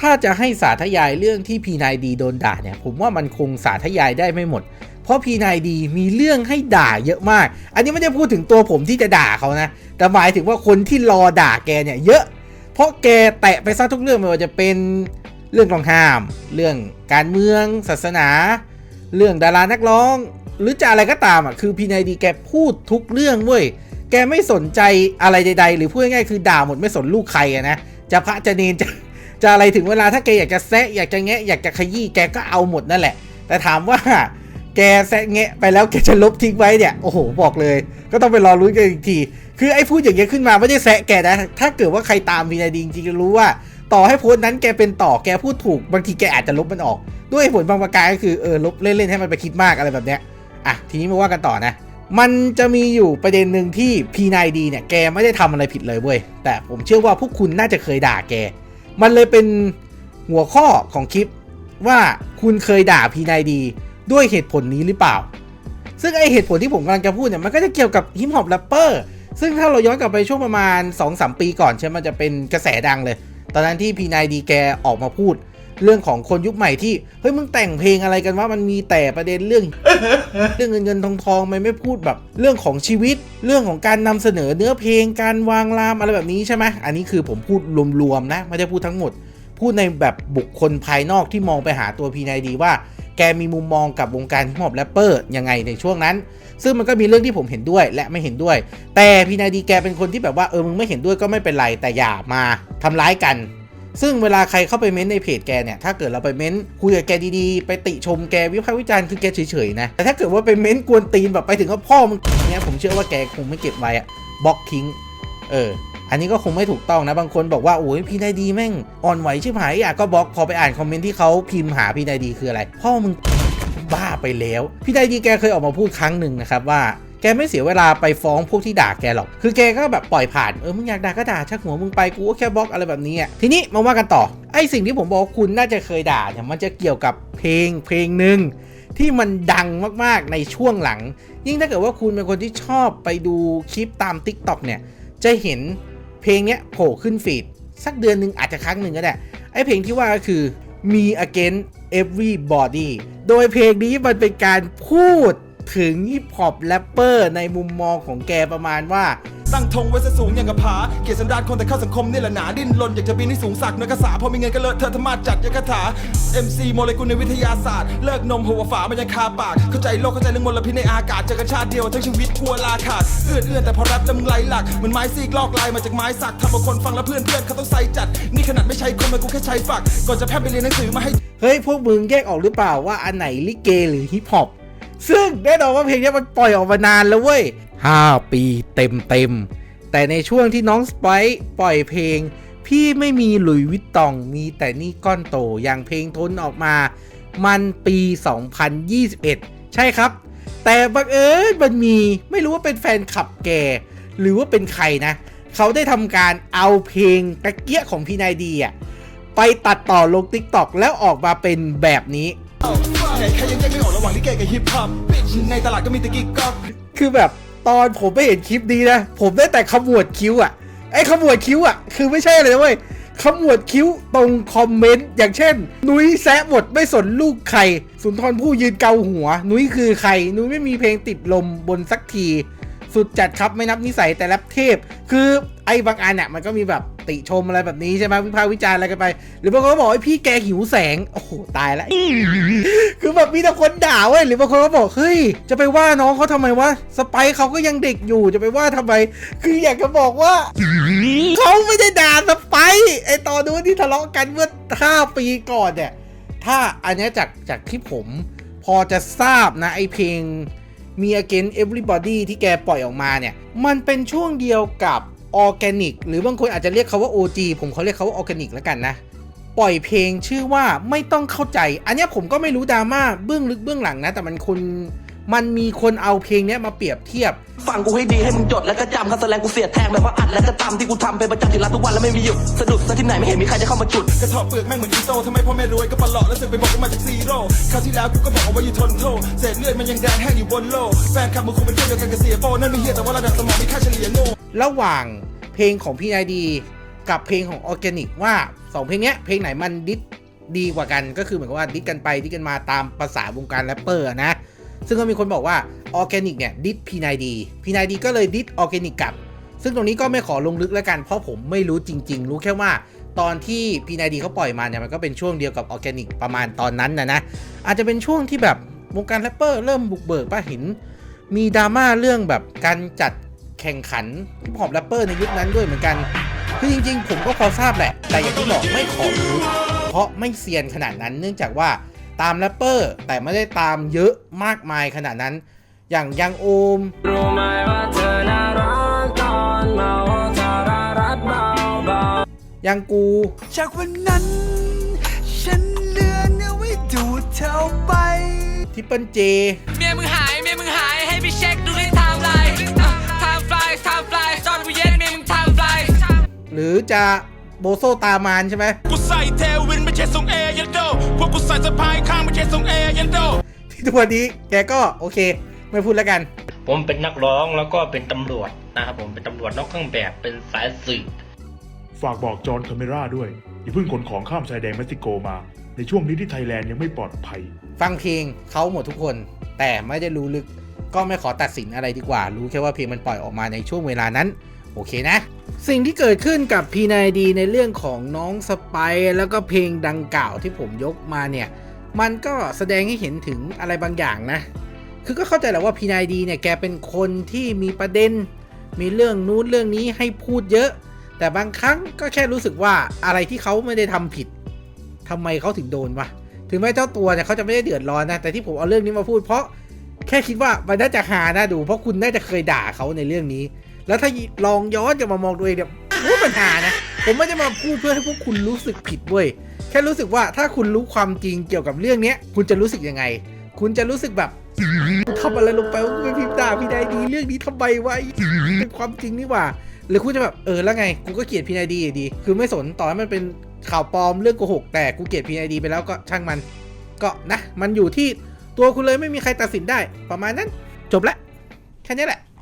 ถ้าจะให้สาธยายเรื่องที่พีนายดีโดนด่าเนี่ย ผมว่ามันคงสาธยายได้ไม่หมด เพราะพีนายดีมีเรื่องให้ด่าเยอะมาก อันนี้ไม่ได้พูดถึงตัวผมที่จะด่าเขานะ แต่หมายถึงว่าคนที่รอด่าแกเนี่ยเยอะ เพราะแกแตะไปซะทุกเรื่องไม่ว่าจะเป็นเรื่องต้องห้าม เรื่องการเมือง ศาสนา เรื่องดารานักร้อง หรือจะอะไรก็ตามอะคือพีนายดีแกพูดทุกเรื่องเว้ยแกไม่สนใจอะไรใด ๆ หรือพูดง่ายๆคือด่าหมดไม่สนลูกใครอะนะจะพระจะเนนจะ จะอะไรถึงเวลาถ้าแกอยากจะแซะอยากจะแงะอยากจะขยี้แกก็เอาหมดนั่นแหละ แต่ถามว่าแกแซะแงะไปแล้วแกจะลบทิ้งไว้เนี่ยโอ้โหบอกเลย ก็ต้องไปรอรุ้นกันอีกที คือไอ้พูดอย่างเงี้ยขึ้นมาไม่ได้แซะแกนะถ้าเกิดว่าใครตามวีนาดีจริงจะรู้ว่า ต่อให้โพสต์นั้นแกเป็นต่อแกพูดถูกบางทีแกอาจจะลบมันออก ด้วยผลบางประการก็คือเออลบเล่นๆให้มันไปคิดมากอะไรแบบเนี้ยอะทีนี้มาว่ากันต่อนะมันจะมีอยู่ประเด็นหนึ่งที่ P9D เนี่ยแกไม่ได้ทำอะไรผิดเลยเว้ยแต่ผมเชื่อว่าพวกคุณน่าจะเคยด่าแก มันเลยเป็นหัวข้อของคลิปว่าคุณเคยด่าพีนายดีด้วยเหตุผลนี้หรือเปล่า ซึ่งไอเหตุผลที่ผมกำลังจะพูดเนี่ยมันก็จะเกี่ยวกับฮิปฮอปแรปเปอร์ซึ่งถ้าเราย้อนกลับไปช่วงประมาณ 2-3 ปีก่อนใช่ไหมมันจะเป็นกระแสดังเลย ตอนนั้นที่พีนายดีแกออกมาพูด เรื่องของคนยุคใหม่ที่เฮ้ยมึงแต่งเพลงอะไรกันว่ามันมีแต่ประเด็นเรื่อง เรื่องเงินเงินทองทองมันไม่พูดแบบ เรื่องของชีวิต เรื่องของการนำเสนอเนื้อเพลงการวางรามอะไรแบบนี้ใช่ไหมอันนี้คือผมพูดรวมๆนะไม่ได้พูดทั้งหมด พูดในแบบบุคคลภายนอกที่มองไปหาตัวพีนายดีว่าแกมีมุมมองกับวงการฮิปฮอปแรปเปอร์ยังไงในช่วงนั้น ซึ่งมันก็มีเรื่องที่ผมเห็นด้วยและไม่เห็นด้วย แต่พีนายดีแกเป็นคนที่แบบว่าเออมึงไม่เห็นด้วยก็ไม่เป็นไรแต่อย่ามาทำร้ายกัน ซึ่งเวลาใครเข้าไปเม้นในเพจแกเนี่ย ถ้าเกิดเราไปเม้นคุยกับแกดีๆ ไปติชมแกวิพากษ์วิจารณ์คือแกเฉยๆนะ แต่ถ้าเกิดว่าไปเม้นกวนตีนแบบไปถึงว่าพ่อมึงเนี่ยผมเชื่อว่าแกคงไม่เก็บไว้อะบล็อกทิ้ง เออ อันนี้ก็คงไม่ถูกต้องนะ บางคนบอกว่าโอ้ยพี่นายดีแม่งอ่อนไหวชิบหายอยากก็บล็อกพอไปอ่านคอมเมนต์ที่เขาพิมพ์หาพี่นายดีคืออะไร พ่อมึงบ้าไปแล้ว พี่นายดีแกเคยออกมาพูดครั้งหนึ่งนะครับว่า แกไม่เสียเวลาไปฟ้องพวกที่ด่าแกหรอก คือแกก็แบบปล่อยผ่าน เออ มึงอยากด่าก็ด่าชักหัวมึงไปกูก็แค่บล็อกอะไรแบบนี้อะทีนี้มาว่ากันต่อ ไอสิ่งที่ผมบอกคุณน่าจะเคยด่าเนี่ยมันจะเกี่ยวกับเพลงเพลงหนึ่งที่มันดังมากๆในช่วงหลัง ยิ่งถ้าเกิดว่าคุณเป็นคนที่ชอบไปดูคลิปตาม Tik t o อกเนี่ย จะเห็นเพลงเนี้ยโผล่ขึ้นฟีดสักเดือนหนึ่งอาจจะครั้งหนึ่งก็ได้ ไอเพลงที่ว่าก็คือ me Against everybody โดยเพลงนี้มันเป็นการพูด ถึงฮิปฮอปแรปเปอร์ในมุมมองของแกประมาณว่า ตั้งธงไว้ซะสูงอย่างกับผา เกียรติสันดานคนแต่เข้าสังคมนี่แหละหนาดิ้นรนอยากจะบินให้สูงสักเนักกษาพอมีเงินก็เลอะเธอธรรมาจัดยังคาถา MC โมเลกุลในวิทยาศาสตร์ เลิกนมหัวฝามันยังคาปาก เข้าใจโลกเข้าใจเรื่องมลพิษในอากาศเจอกันชาติเดียวทั้งชีวิตกลัวลาขาดเอื้อนเอื้อนแต่พอแรปแล้วมึงไหลหลักเหมือนไม้ซีกลอกลายมาจากไม้สักทำเอาคนฟังแล้วเพื่อนเพื่อนเขาต้องใส่จัด นี่ขนาดไม่ใช่คนมันกูแค่ใช้ฝัก ก่อนจะแพร่ไปเรียนหนังสือมาให้ เฮ้ยพวกมึงแยกออกหรือเปล่าว่าอันไหนลิเกหรือฮิปฮอป ซึ่งแน่นอนว่าเพลงนี้มันปล่อยออกมานานแล้วเว้ย 5 ปีเต็มเต็มแต่ในช่วงที่น้องสไปซ์ปล่อยเพลง พี่ไม่มีหลุยวิตตองมีแต่นี่ก้อนโตอย่างเพลงทนออกมา มันปี 2021 ใช่ครับ แต่บังเอิญมันมีไม่รู้ว่าเป็นแฟนคลับแก หรือว่าเป็นใครนะ เขาได้ทำการเอาเพลงตะเกียของพี่นายดีอะไปตัดต่อลง t ิ k t o k แล้วออกมาเป็นแบบนี้ ไหนใครยังแยกไม่ออกระหว่างลิเกกับฮิปฮอปในตลาดก็มีแตะกิ๊กก๊อกคือแบบตอนผมไปเห็นคลิปนี้นะ ผมได้แต่ขมวดคิ้วอะไอ้ขมวดคิ้วอะ คือไม่ใช่เลยนะเว้ยขมวดคิ้วตรงคอมเมนต์ อย่างเช่น นุ้ยแซะหมดไม่สนลูกใคร สุนทรผู้ยืนเกาหัว นุ้ยคือใคร นุ้ยไม่มีเพลงติดลมบนสักที สุดจัดครับไม่นับนิสัยแต่แรปเทพ คือไอ้บางอันเนี่ยมันก็มีแบบติชมอะไรแบบนี้ใช่ไหมวิพากษ์วิจารณ์อะไรกันไป หรือบางคนก็บอกไอ้พี่แกหิวแสง โอ้โหตายล้วคือแบบมีแต่คนด่าเว้ยหรือบางคนก็บอกเฮ้ยจะไปว่าน้องเขาทำไมวะสไปเขาก็ยังเด็กอยู่จะไปว่าทำไม คืออยากจะบอกว่าเขาไม่ได้ด่าสไปไอตอนนู้นที่ทะเลาะกันเมื่อ5ปีก่อนเนี่ยถ้าอันเนี้ยจากจากที่ผมพอจะทราบนะไอเพลง มี again everybody ที่แกปล่อยออกมาเนี่ย มันเป็นช่วงเดียวกับออร์แกนิกหรือบางคนอาจจะเรียกเขาว่า OG ผมเขาเรียกเขาว่าออร์แกนิกแล้วกันนะ ปล่อยเพลงชื่อว่าไม่ต้องเข้าใจ อันนี้ผมก็ไม่รู้ดราม่าเบื้องลึกเบื้องหลังนะ แต่มันคน มันมีคนเอาเพลงเนี้ยมาเปรียบเทียบ ฟังกูให้ดีให้มึงจดแล้วก็จำคำแสดงกูเสียดแทงแบบว่าอัดแล้วก็ทำที่กูทำเป็นประจำที่รักทุกวันแล้วไม่มีหยุดสะดุดซะที่ไหนไม่เห็นมีใครจะเข้ามาจุดกระเทาะเปลือกแม่งเหมือนอีโต้ทำไมพ่อแม่รวยก็ปลอกแล้วสึกไปบอกว่ามาจากซีโร่คราวที่แล้วกูก็บอกเอาไว้อยู่ทนโทษเศษเลือดมันยังแดงแห้งอยู่บนโลกแฟนคลับมึงคงเป็นเพื่อนเดียวกันกับเสียโป้นั่นไม่เฮียแต่ว่าระดับสมองมีค่าเฉลี่ยโง่ระหว่างเพลงของพี่นายดีกับเพลงของออร์แกนิกว่า2เพลงเนี้ยเพลงไหนมันดิสดีกว่ากันก็คือเหมือนกับว่าดิสกันไปดิสกันมาตามภาษาวงการแรปเปอร์อะนะ ซึ่งก็มีคนบอกว่าออร์แกนิกเนี่ยดิสพีนายดีพีนายดีก็เลยดิสออร์แกนิกกลับ ซึ่งตรงนี้ก็ไม่ขอลงลึกแล้วกัน เพราะผมไม่รู้จริง ๆ รู้แค่ว่าตอนที่พีนายดีเขาปล่อยมาเนี่ยมันก็เป็นช่วงเดียวกับออร์แกนิกประมาณตอนนั้นนะนะอาจจะเป็นช่วงที่แบบวงการแรปเปอร์เริ่มบุกเบิกป่ะเห็นมีดราม่าเรื่องแบบการจัดแข่งขันฮิปฮอปแรปเปอร์ในยุคนั้นด้วยเหมือนกัน คือจริง ๆ ผมก็พอทราบแหละ แต่อย่างที่บอกไม่ขอรู้เพราะไม่เซียนขนาดนั้นเนื่องจากว่า ตามแรปเปอร์ แต่ไม่ได้ตามเยอะมากมายขนาดนั้น อย่างยังโอมรู้ไหมว่าเธอน่ารักตอนเมาเธอน่ารักเบาเบายังกู จากวันนั้น ฉันเลือนเอาไว้ดูดเธอไปทิปเปิลเจ เมียมึงหายเมียมึงหายให้ไปเช็คดูในไทม์ไลน์ไทม์ไฟล์ไทม์ไฟล์จอนกูเย็นเมียมึงไทม์ไฟล์หรือจะโบโซตามานใช่ไหมกู ใส่สะพายข้างไม่ใช่ทรงเอยันโดที่ทุกวันนี้แกก็โอเค ไม่พูดแล้วกัน ผมเป็นนักร้องแล้วก็เป็นตำรวจนะครับผมเป็นตำรวจนอกเครื่องแบบเป็นสายสืบฝากบอกจอห์นคาเมราด้วยอย่าเพิ่งขนของข้ามชายแดนเม็กซิโกมา ในช่วงนี้ที่ไทยแลนด์ยังไม่ปลอดภัย ฟังเพลงเขาหมดทุกคน แต่ไม่ได้รู้ลึกก็ไม่ขอตัดสินอะไรดีกว่า รู้แค่ว่าเพลงมันปล่อยออกมาในช่วงเวลานั้น โอเคนะ สิ่งที่เกิดขึ้นกับพีนายดีในเรื่องของน้องสไปร์แล้วก็เพลงดังกล่าวที่ผมยกมาเนี่ย มันก็แสดงให้เห็นถึงอะไรบางอย่างนะ คือก็เข้าใจแหละว่าพีนายดีเนี่ยแกเป็นคนที่มีประเด็น มีเรื่องนู้นเรื่องนี้ให้พูดเยอะ แต่บางครั้งก็แค่รู้สึกว่าอะไรที่เขาไม่ได้ทำผิดทำไมเขาถึงโดนวะถึงแม้เจ้าตัวเนี่ยเขาจะไม่ได้เดือดร้อนนะ แต่ที่ผมเอาเรื่องนี้มาพูดเพราะแค่คิดว่ามันน่าจะหาน่าดู เพราะคุณน่าจะเคยด่าเขาในเรื่องนี้ แล้วถ้าลองย้อนกลับมามองตัวเองเนี่ยรู้ปัญหานะ ผมไม่ได้มาพูดเพื่อให้พวกคุณรู้สึกผิดเว้ย แค่รู้สึกว่าถ้าคุณรู้ความจริงเกี่ยวกับเรื่องเนี้ย คุณจะรู้สึกยังไง คุณจะรู้สึกแบบทำอะไรลงไปว่าไม่พิมพ์ด่าพี่นายดีเรื่องนี้ทำไมวะเป็นความจริงนี่หว่า หรือคุณจะแบบเออแล้วไง กูก็เกลียดพีนายดีดี คือไม่สนต่อให้มันเป็นข่าวปลอมเรื่องโกหกแต่กูเกลียดพีนายดีไปแล้วก็ช่างมัน ก็นะ มันอยู่ที่ตัวคุณเลยไม่มีใครตัดสินได้ ประมาณนั้น จบละแค่นี้แหละ